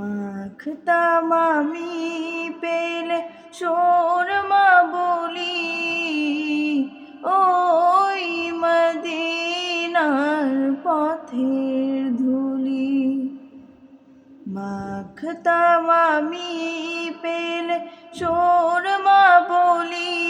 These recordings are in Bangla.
মাখতাম আমি পেলে শোরমা বলি ওই মদিনার পথের ধুলি। মাখতাম আমি পেলে শোরমা বলি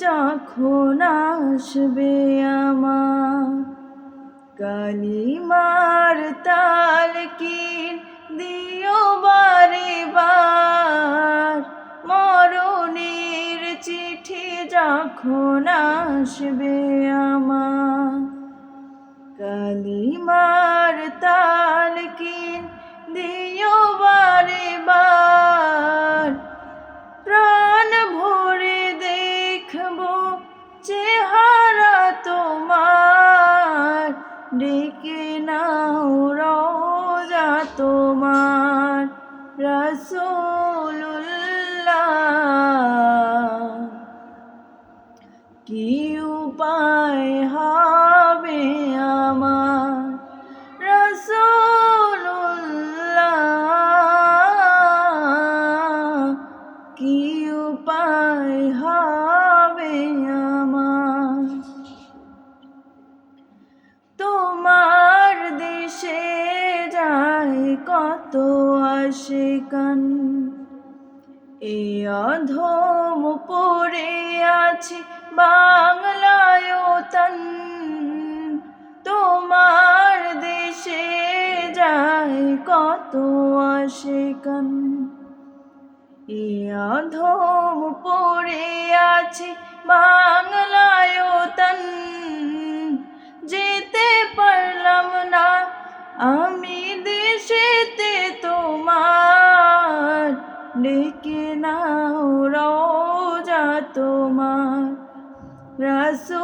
যখন আসবে আমার কালিমার তাল কিন দিও বারে বার মরণের চিঠি যখন আসবে আমার কালিমার তাল কিন দিও ডেকে নাও রোজা তোমার রসুল্লাহ আশিকান। এ অধম পড়ে আছে বাংলায় তন। তোমার দেশে যায় কত আশিকান। এ অধম পড়ে আছে বাংলায় রসুল্লাহ